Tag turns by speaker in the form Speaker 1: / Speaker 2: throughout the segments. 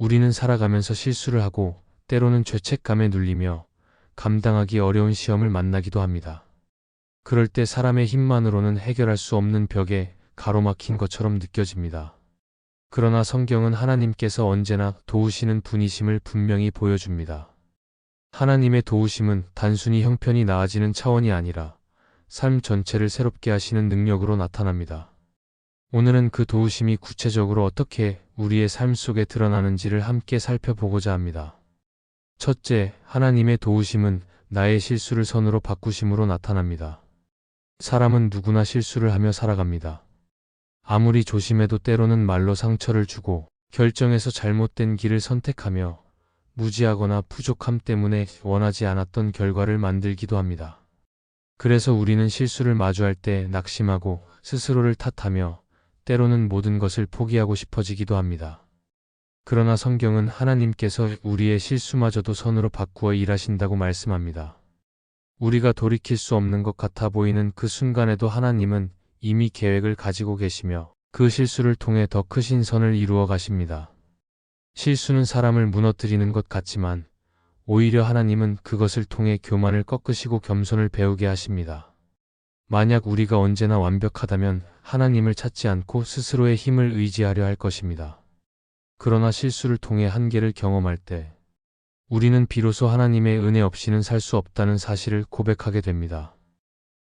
Speaker 1: 우리는 살아가면서 실수를 하고 때로는 죄책감에 눌리며 감당하기 어려운 시험을 만나기도 합니다. 그럴 때 사람의 힘만으로는 해결할 수 없는 벽에 가로막힌 것처럼 느껴집니다. 그러나 성경은 하나님께서 언제나 도우시는 분이심을 분명히 보여줍니다. 하나님의 도우심은 단순히 형편이 나아지는 차원이 아니라 삶 전체를 새롭게 하시는 능력으로 나타납니다. 오늘은 그 도우심이 구체적으로 어떻게 우리의 삶 속에 드러나는지를 함께 살펴보고자 합니다. 첫째, 하나님의 도우심은 나의 실수를 선으로 바꾸심으로 나타납니다. 사람은 누구나 실수를 하며 살아갑니다. 아무리 조심해도 때로는 말로 상처를 주고 결정해서 잘못된 길을 선택하며 무지하거나 부족함 때문에 원하지 않았던 결과를 만들기도 합니다. 그래서 우리는 실수를 마주할 때 낙심하고 스스로를 탓하며 때로는 모든 것을 포기하고 싶어지기도 합니다. 그러나 성경은 하나님께서 우리의 실수마저도 선으로 바꾸어 일하신다고 말씀합니다. 우리가 돌이킬 수 없는 것 같아 보이는 그 순간에도 하나님은 이미 계획을 가지고 계시며 그 실수를 통해 더 크신 선을 이루어 가십니다. 실수는 사람을 무너뜨리는 것 같지만 오히려 하나님은 그것을 통해 교만을 꺾으시고 겸손을 배우게 하십니다. 만약 우리가 언제나 완벽하다면 하나님을 찾지 않고 스스로의 힘을 의지하려 할 것입니다. 그러나 실수를 통해 한계를 경험할 때 우리는 비로소 하나님의 은혜 없이는 살 수 없다는 사실을 고백하게 됩니다.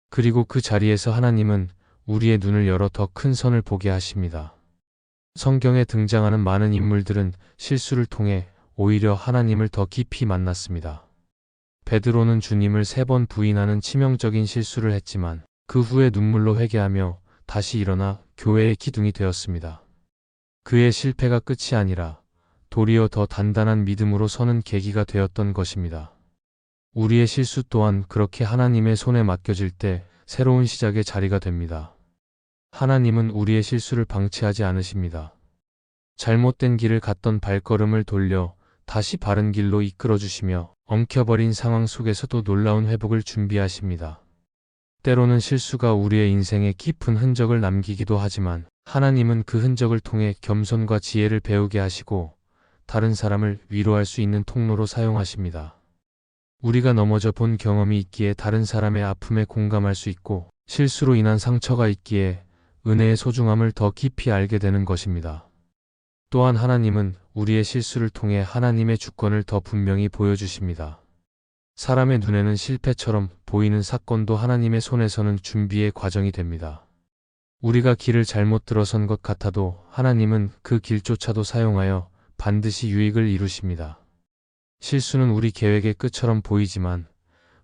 Speaker 1: 그리고 그 자리에서 하나님은 우리의 눈을 열어 더 큰 선을 보게 하십니다. 성경에 등장하는 많은 인물들은 실수를 통해 오히려 하나님을 더 깊이 만났습니다. 베드로는 주님을 세 번 부인하는 치명적인 실수를 했지만 그 후에 눈물로 회개하며 다시 일어나 교회의 기둥이 되었습니다. 그의 실패가 끝이 아니라 도리어 더 단단한 믿음으로 서는 계기가 되었던 것입니다. 우리의 실수 또한 그렇게 하나님의 손에 맡겨질 때 새로운 시작의 자리가 됩니다. 하나님은 우리의 실수를 방치하지 않으십니다. 잘못된 길을 갔던 발걸음을 돌려 다시 바른 길로 이끌어 주시며 엉켜버린 상황 속에서도 놀라운 회복을 준비하십니다. 때로는 실수가 우리의 인생에 깊은 흔적을 남기기도 하지만 하나님은 그 흔적을 통해 겸손과 지혜를 배우게 하시고 다른 사람을 위로할 수 있는 통로로 사용하십니다. 우리가 넘어져 본 경험이 있기에 다른 사람의 아픔에 공감할 수 있고 실수로 인한 상처가 있기에 은혜의 소중함을 더 깊이 알게 되는 것입니다. 또한 하나님은 우리의 실수를 통해 하나님의 주권을 더 분명히 보여주십니다. 사람의 눈에는 실패처럼 보이는 사건도 하나님의 손에서는 준비의 과정이 됩니다. 우리가 길을 잘못 들어선 것 같아도 하나님은 그 길조차도 사용하여 반드시 유익을 이루십니다. 실수는 우리 계획의 끝처럼 보이지만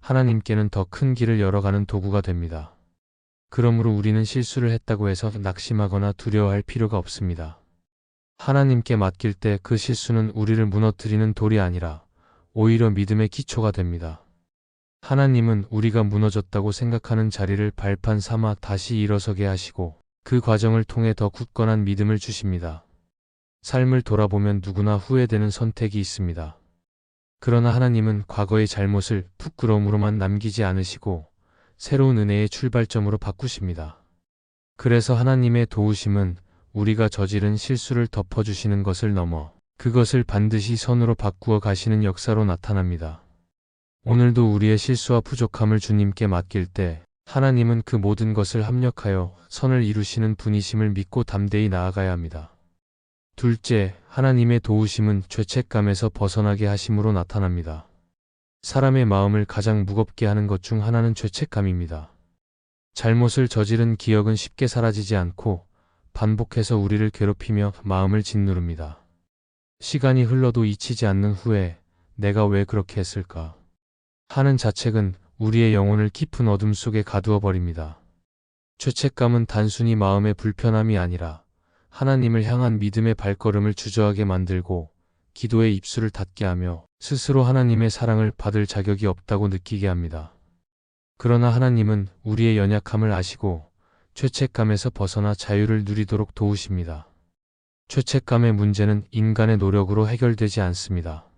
Speaker 1: 하나님께는 더 큰 길을 열어가는 도구가 됩니다. 그러므로 우리는 실수를 했다고 해서 낙심하거나 두려워할 필요가 없습니다. 하나님께 맡길 때 그 실수는 우리를 무너뜨리는 돌이 아니라 오히려 믿음의 기초가 됩니다. 하나님은 우리가 무너졌다고 생각하는 자리를 발판 삼아 다시 일어서게 하시고 그 과정을 통해 더 굳건한 믿음을 주십니다. 삶을 돌아보면 누구나 후회되는 선택이 있습니다. 그러나 하나님은 과거의 잘못을 부끄러움으로만 남기지 않으시고 새로운 은혜의 출발점으로 바꾸십니다. 그래서 하나님의 도우심은 우리가 저지른 실수를 덮어주시는 것을 넘어 그것을 반드시 선으로 바꾸어 가시는 역사로 나타납니다. 오늘도 우리의 실수와 부족함을 주님께 맡길 때 하나님은 그 모든 것을 합력하여 선을 이루시는 분이심을 믿고 담대히 나아가야 합니다. 둘째, 하나님의 도우심은 죄책감에서 벗어나게 하심으로 나타납니다. 사람의 마음을 가장 무겁게 하는 것 중 하나는 죄책감입니다. 잘못을 저지른 기억은 쉽게 사라지지 않고 반복해서 우리를 괴롭히며 마음을 짓누릅니다. 시간이 흘러도 잊히지 않는 후에 내가 왜 그렇게 했을까 하는 자책은 우리의 영혼을 깊은 어둠 속에 가두어 버립니다. 죄책감은 단순히 마음의 불편함이 아니라 하나님을 향한 믿음의 발걸음을 주저하게 만들고 기도의 입술을 닫게 하며 스스로 하나님의 사랑을 받을 자격이 없다고 느끼게 합니다. 그러나 하나님은 우리의 연약함을 아시고 죄책감에서 벗어나 자유를 누리도록 도우십니다. 죄책감의 문제는 인간의 노력으로 해결되지 않습니다.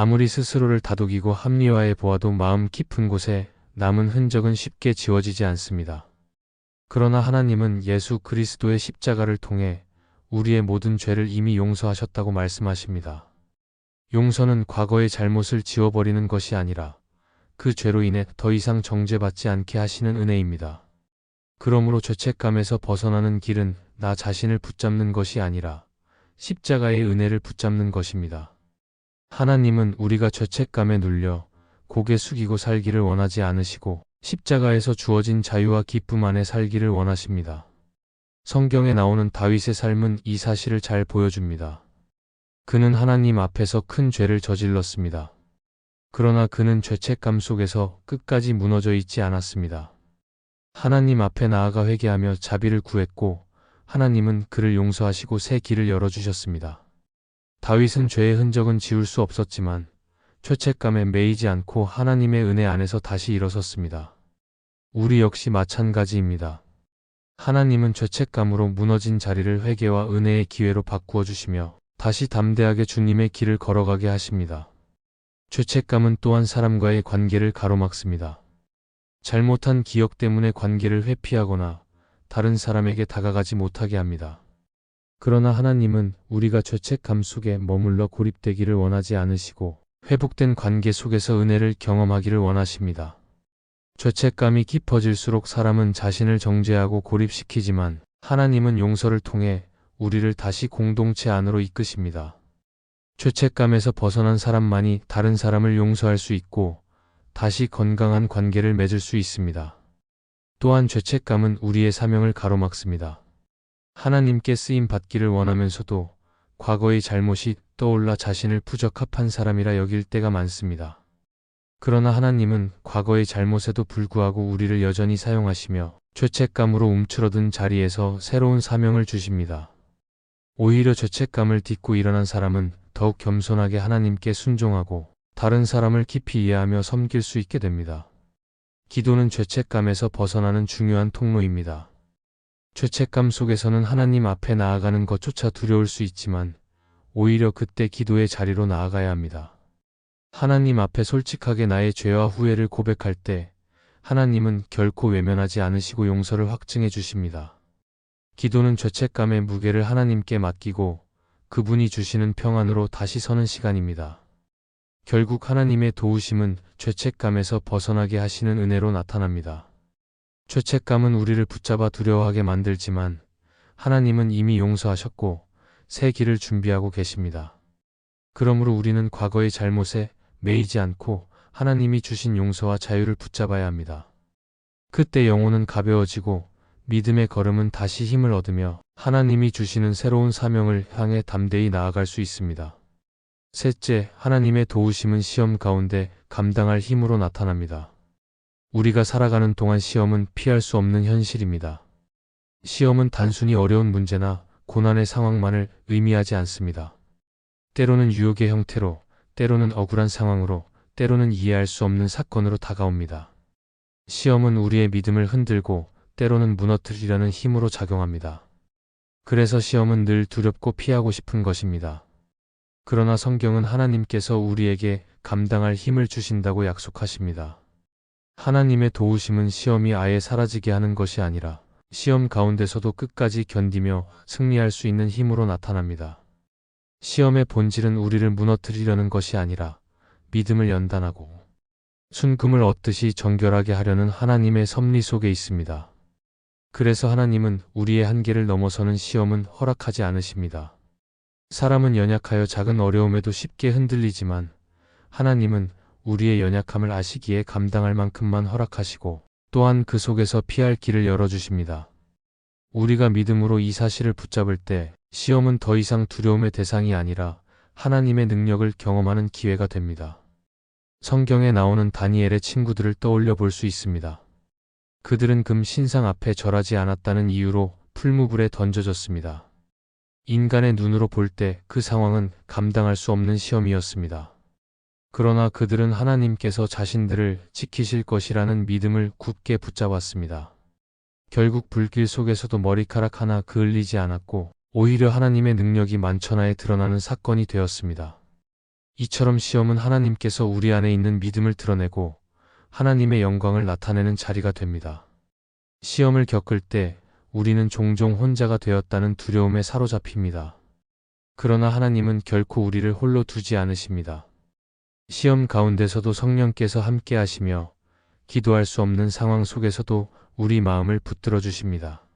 Speaker 1: 아무리 스스로를 다독이고 합리화해 보아도 마음 깊은 곳에 남은 흔적은 쉽게 지워지지 않습니다. 그러나 하나님은 예수 그리스도의 십자가를 통해 우리의 모든 죄를 이미 용서하셨다고 말씀하십니다. 용서는 과거의 잘못을 지워버리는 것이 아니라 그 죄로 인해 더 이상 정죄받지 않게 하시는 은혜입니다. 그러므로 죄책감에서 벗어나는 길은 나 자신을 붙잡는 것이 아니라 십자가의 은혜를 붙잡는 것입니다. 하나님은 우리가 죄책감에 눌려 고개 숙이고 살기를 원하지 않으시고 십자가에서 주어진 자유와 기쁨 안에 살기를 원하십니다. 성경에 나오는 다윗의 삶은 이 사실을 잘 보여줍니다. 그는 하나님 앞에서 큰 죄를 저질렀습니다. 그러나 그는 죄책감 속에서 끝까지 무너져 있지 않았습니다. 하나님 앞에 나아가 회개하며 자비를 구했고 하나님은 그를 용서하시고 새 길을 열어주셨습니다. 다윗은 죄의 흔적은 지울 수 없었지만 죄책감에 매이지 않고 하나님의 은혜 안에서 다시 일어섰습니다. 우리 역시 마찬가지입니다. 하나님은 죄책감으로 무너진 자리를 회개와 은혜의 기회로 바꾸어 주시며 다시 담대하게 주님의 길을 걸어가게 하십니다. 죄책감은 또한 사람과의 관계를 가로막습니다. 잘못한 기억 때문에 관계를 회피하거나 다른 사람에게 다가가지 못하게 합니다. 그러나 하나님은 우리가 죄책감 속에 머물러 고립되기를 원하지 않으시고 회복된 관계 속에서 은혜를 경험하기를 원하십니다. 죄책감이 깊어질수록 사람은 자신을 정죄하고 고립시키지만 하나님은 용서를 통해 우리를 다시 공동체 안으로 이끄십니다. 죄책감에서 벗어난 사람만이 다른 사람을 용서할 수 있고 다시 건강한 관계를 맺을 수 있습니다. 또한 죄책감은 우리의 사명을 가로막습니다. 하나님께 쓰임 받기를 원하면서도 과거의 잘못이 떠올라 자신을 부적합한 사람이라 여길 때가 많습니다. 그러나 하나님은 과거의 잘못에도 불구하고 우리를 여전히 사용하시며 죄책감으로 움츠러든 자리에서 새로운 사명을 주십니다. 오히려 죄책감을 딛고 일어난 사람은 더욱 겸손하게 하나님께 순종하고 다른 사람을 깊이 이해하며 섬길 수 있게 됩니다. 기도는 죄책감에서 벗어나는 중요한 통로입니다. 죄책감 속에서는 하나님 앞에 나아가는 것조차 두려울 수 있지만 오히려 그때 기도의 자리로 나아가야 합니다. 하나님 앞에 솔직하게 나의 죄와 후회를 고백할 때 하나님은 결코 외면하지 않으시고 용서를 확증해 주십니다. 기도는 죄책감의 무게를 하나님께 맡기고 그분이 주시는 평안으로 다시 서는 시간입니다. 결국 하나님의 도우심은 죄책감에서 벗어나게 하시는 은혜로 나타납니다. 죄책감은 우리를 붙잡아 두려워하게 만들지만 하나님은 이미 용서하셨고 새 길을 준비하고 계십니다. 그러므로 우리는 과거의 잘못에 매이지 않고 하나님이 주신 용서와 자유를 붙잡아야 합니다. 그때 영혼은 가벼워지고 믿음의 걸음은 다시 힘을 얻으며 하나님이 주시는 새로운 사명을 향해 담대히 나아갈 수 있습니다. 셋째, 하나님의 도우심은 시험 가운데 감당할 힘으로 나타납니다. 우리가 살아가는 동안 시험은 피할 수 없는 현실입니다. 시험은 단순히 어려운 문제나 고난의 상황만을 의미하지 않습니다. 때로는 유혹의 형태로, 때로는 억울한 상황으로, 때로는 이해할 수 없는 사건으로 다가옵니다. 시험은 우리의 믿음을 흔들고 때로는 무너뜨리려는 힘으로 작용합니다. 그래서 시험은 늘 두렵고 피하고 싶은 것입니다. 그러나 성경은 하나님께서 우리에게 감당할 힘을 주신다고 약속하십니다. 하나님의 도우심은 시험이 아예 사라지게 하는 것이 아니라 시험 가운데서도 끝까지 견디며 승리할 수 있는 힘으로 나타납니다. 시험의 본질은 우리를 무너뜨리려는 것이 아니라 믿음을 연단하고 순금을 얻듯이 정결하게 하려는 하나님의 섭리 속에 있습니다. 그래서 하나님은 우리의 한계를 넘어서는 시험은 허락하지 않으십니다. 사람은 연약하여 작은 어려움에도 쉽게 흔들리지만 하나님은 우리의 연약함을 아시기에 감당할 만큼만 허락하시고 또한 그 속에서 피할 길을 열어주십니다. 우리가 믿음으로 이 사실을 붙잡을 때 시험은 더 이상 두려움의 대상이 아니라 하나님의 능력을 경험하는 기회가 됩니다. 성경에 나오는 다니엘의 친구들을 떠올려 볼 수 있습니다. 그들은 금 신상 앞에 절하지 않았다는 이유로 풀무불에 던져졌습니다. 인간의 눈으로 볼 때 그 상황은 감당할 수 없는 시험이었습니다. 그러나 그들은 하나님께서 자신들을 지키실 것이라는 믿음을 굳게 붙잡았습니다. 결국 불길 속에서도 머리카락 하나 그을리지 않았고 오히려 하나님의 능력이 만천하에 드러나는 사건이 되었습니다. 이처럼 시험은 하나님께서 우리 안에 있는 믿음을 드러내고 하나님의 영광을 나타내는 자리가 됩니다. 시험을 겪을 때 우리는 종종 혼자가 되었다는 두려움에 사로잡힙니다. 그러나 하나님은 결코 우리를 홀로 두지 않으십니다. 시험 가운데서도 성령께서 함께 하시며 기도할 수 없는 상황 속에서도 우리 마음을 붙들어 주십니다.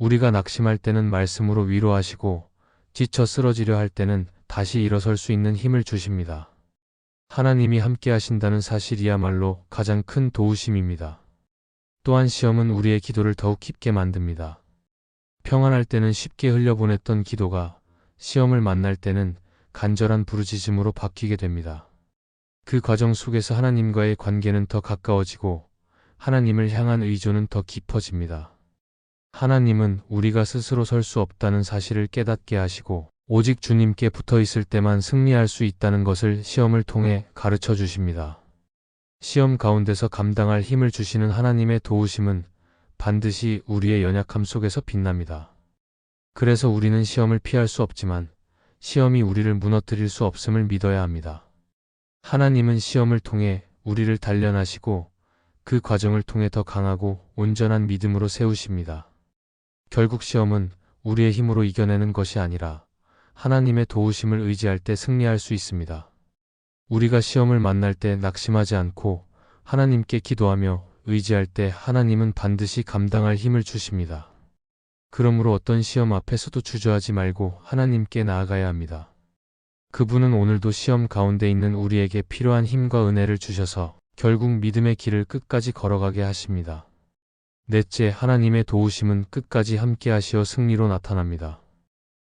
Speaker 1: 우리가 낙심할 때는 말씀으로 위로하시고 지쳐 쓰러지려 할 때는 다시 일어설 수 있는 힘을 주십니다. 하나님이 함께 하신다는 사실이야말로 가장 큰 도우심입니다. 또한 시험은 우리의 기도를 더욱 깊게 만듭니다. 평안할 때는 쉽게 흘려보냈던 기도가 시험을 만날 때는 간절한 부르짖음으로 바뀌게 됩니다. 그 과정 속에서 하나님과의 관계는 더 가까워지고 하나님을 향한 의존은 더 깊어집니다. 하나님은 우리가 스스로 설 수 없다는 사실을 깨닫게 하시고 오직 주님께 붙어 있을 때만 승리할 수 있다는 것을 시험을 통해 가르쳐 주십니다. 시험 가운데서 감당할 힘을 주시는 하나님의 도우심은 반드시 우리의 연약함 속에서 빛납니다. 그래서 우리는 시험을 피할 수 없지만 시험이 우리를 무너뜨릴 수 없음을 믿어야 합니다. 하나님은 시험을 통해 우리를 단련하시고 그 과정을 통해 더 강하고 온전한 믿음으로 세우십니다. 결국 시험은 우리의 힘으로 이겨내는 것이 아니라 하나님의 도우심을 의지할 때 승리할 수 있습니다. 우리가 시험을 만날 때 낙심하지 않고 하나님께 기도하며 의지할 때 하나님은 반드시 감당할 힘을 주십니다. 그러므로 어떤 시험 앞에서도 주저하지 말고 하나님께 나아가야 합니다. 그분은 오늘도 시험 가운데 있는 우리에게 필요한 힘과 은혜를 주셔서 결국 믿음의 길을 끝까지 걸어가게 하십니다. 넷째, 하나님의 도우심은 끝까지 함께 하시어 승리로 나타납니다.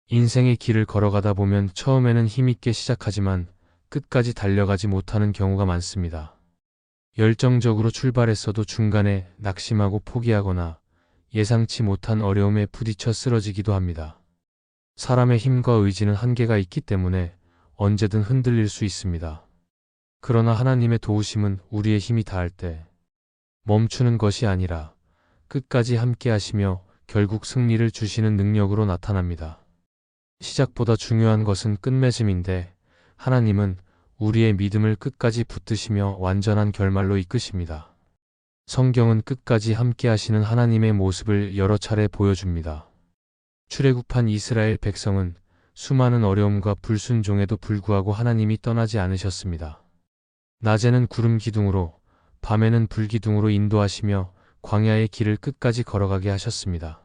Speaker 1: 인생의 길을 걸어가다 보면 처음에는 힘있게 시작하지만 끝까지 달려가지 못하는 경우가 많습니다. 열정적으로 출발했어도 중간에 낙심하고 포기하거나 예상치 못한 어려움에 부딪혀 쓰러지기도 합니다. 사람의 힘과 의지는 한계가 있기 때문에 언제든 흔들릴 수 있습니다. 그러나 하나님의 도우심은 우리의 힘이 닿을 때 멈추는 것이 아니라 끝까지 함께 하시며 결국 승리를 주시는 능력으로 나타납니다. 시작보다 중요한 것은 끝맺음인데 하나님은 우리의 믿음을 끝까지 붙드시며 완전한 결말로 이끄십니다. 성경은 끝까지 함께 하시는 하나님의 모습을 여러 차례 보여줍니다. 출애굽한 이스라엘 백성은 수많은 어려움과 불순종에도 불구하고 하나님이 떠나지 않으셨습니다. 낮에는 구름 기둥으로, 밤에는 불 기둥으로 인도하시며 광야의 길을 끝까지 걸어가게 하셨습니다.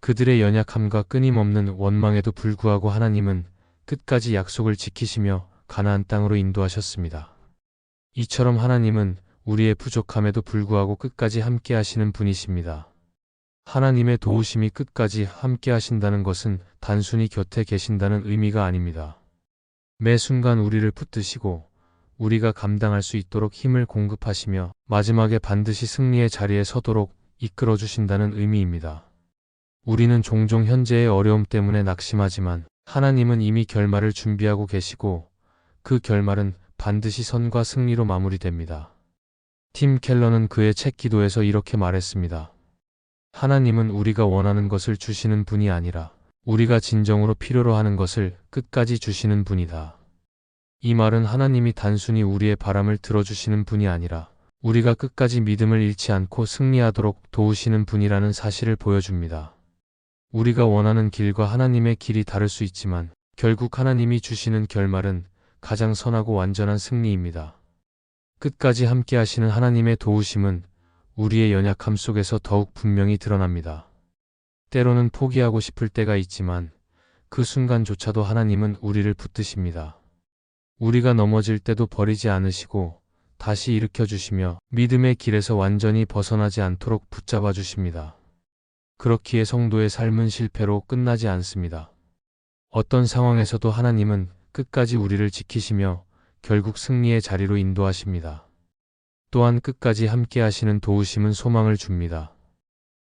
Speaker 1: 그들의 연약함과 끊임없는 원망에도 불구하고 하나님은 끝까지 약속을 지키시며 가나안 땅으로 인도하셨습니다. 이처럼 하나님은 우리의 부족함에도 불구하고 끝까지 함께 하시는 분이십니다. 하나님의 도우심이 끝까지 함께 하신다는 것은 단순히 곁에 계신다는 의미가 아닙니다. 매 순간 우리를 붙드시고 우리가 감당할 수 있도록 힘을 공급하시며 마지막에 반드시 승리의 자리에 서도록 이끌어 주신다는 의미입니다. 우리는 종종 현재의 어려움 때문에 낙심하지만 하나님은 이미 결말을 준비하고 계시고 그 결말은 반드시 선과 승리로 마무리됩니다. 팀 켈러는 그의 책 기도에서 이렇게 말했습니다. 하나님은 우리가 원하는 것을 주시는 분이 아니라 우리가 진정으로 필요로 하는 것을 끝까지 주시는 분이다. 이 말은 하나님이 단순히 우리의 바람을 들어주시는 분이 아니라 우리가 끝까지 믿음을 잃지 않고 승리하도록 도우시는 분이라는 사실을 보여줍니다. 우리가 원하는 길과 하나님의 길이 다를 수 있지만 결국 하나님이 주시는 결말은 가장 선하고 완전한 승리입니다. 끝까지 함께 하시는 하나님의 도우심은 우리의 연약함 속에서 더욱 분명히 드러납니다. 때로는 포기하고 싶을 때가 있지만 그 순간조차도 하나님은 우리를 붙드십니다. 우리가 넘어질 때도 버리지 않으시고 다시 일으켜 주시며 믿음의 길에서 완전히 벗어나지 않도록 붙잡아 주십니다. 그렇기에 성도의 삶은 실패로 끝나지 않습니다. 어떤 상황에서도 하나님은 끝까지 우리를 지키시며 결국 승리의 자리로 인도하십니다. 또한 끝까지 함께 하시는 도우심은 소망을 줍니다.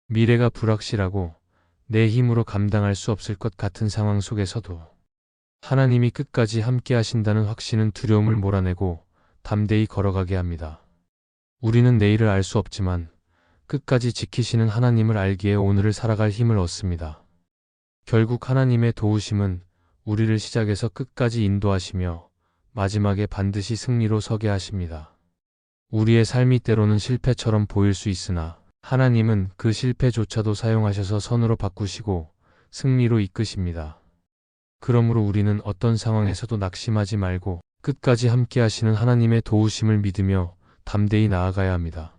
Speaker 1: 미래가 불확실하고 내 힘으로 감당할 수 없을 것 같은 상황 속에서도 하나님이 끝까지 함께 하신다는 확신은 두려움을 몰아내고 담대히 걸어가게 합니다. 우리는 내일을 알 수 없지만 끝까지 지키시는 하나님을 알기에 오늘을 살아갈 힘을 얻습니다. 결국 하나님의 도우심은 우리를 시작에서 끝까지 인도하시며 마지막에 반드시 승리로 서게 하십니다. 우리의 삶이 때로는 실패처럼 보일 수 있으나 하나님은 그 실패조차도 사용하셔서 선으로 바꾸시고 승리로 이끄십니다. 그러므로 우리는 어떤 상황에서도 낙심하지 말고 끝까지 함께 하시는 하나님의 도우심을 믿으며 담대히 나아가야 합니다.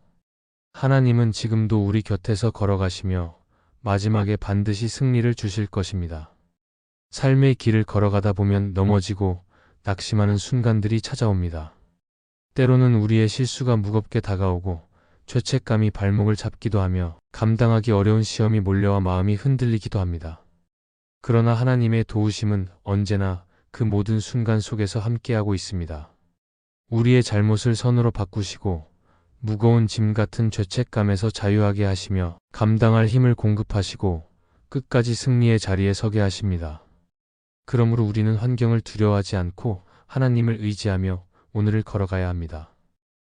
Speaker 1: 하나님은 지금도 우리 곁에서 걸어가시며 마지막에 반드시 승리를 주실 것입니다. 삶의 길을 걸어가다 보면 넘어지고 낙심하는 순간들이 찾아옵니다. 때로는 우리의 실수가 무겁게 다가오고 죄책감이 발목을 잡기도 하며 감당하기 어려운 시험이 몰려와 마음이 흔들리기도 합니다. 그러나 하나님의 도우심은 언제나 그 모든 순간 속에서 함께하고 있습니다. 우리의 잘못을 선으로 바꾸시고 무거운 짐 같은 죄책감에서 자유하게 하시며 감당할 힘을 공급하시고 끝까지 승리의 자리에 서게 하십니다. 그러므로 우리는 환경을 두려워하지 않고 하나님을 의지하며 오늘을 걸어가야 합니다.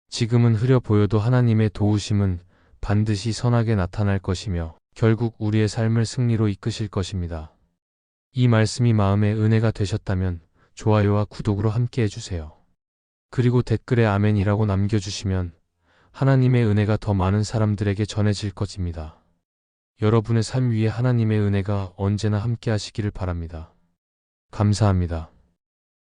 Speaker 1: 지금은 흐려 보여도 하나님의 도우심은 반드시 선하게 나타날 것이며 결국 우리의 삶을 승리로 이끄실 것입니다. 이 말씀이 마음의 은혜가 되셨다면 좋아요와 구독으로 함께 해주세요. 그리고 댓글에 아멘이라고 남겨주시면 하나님의 은혜가 더 많은 사람들에게 전해질 것입니다. 여러분의 삶 위에 하나님의 은혜가 언제나 함께 하시기를 바랍니다. 감사합니다.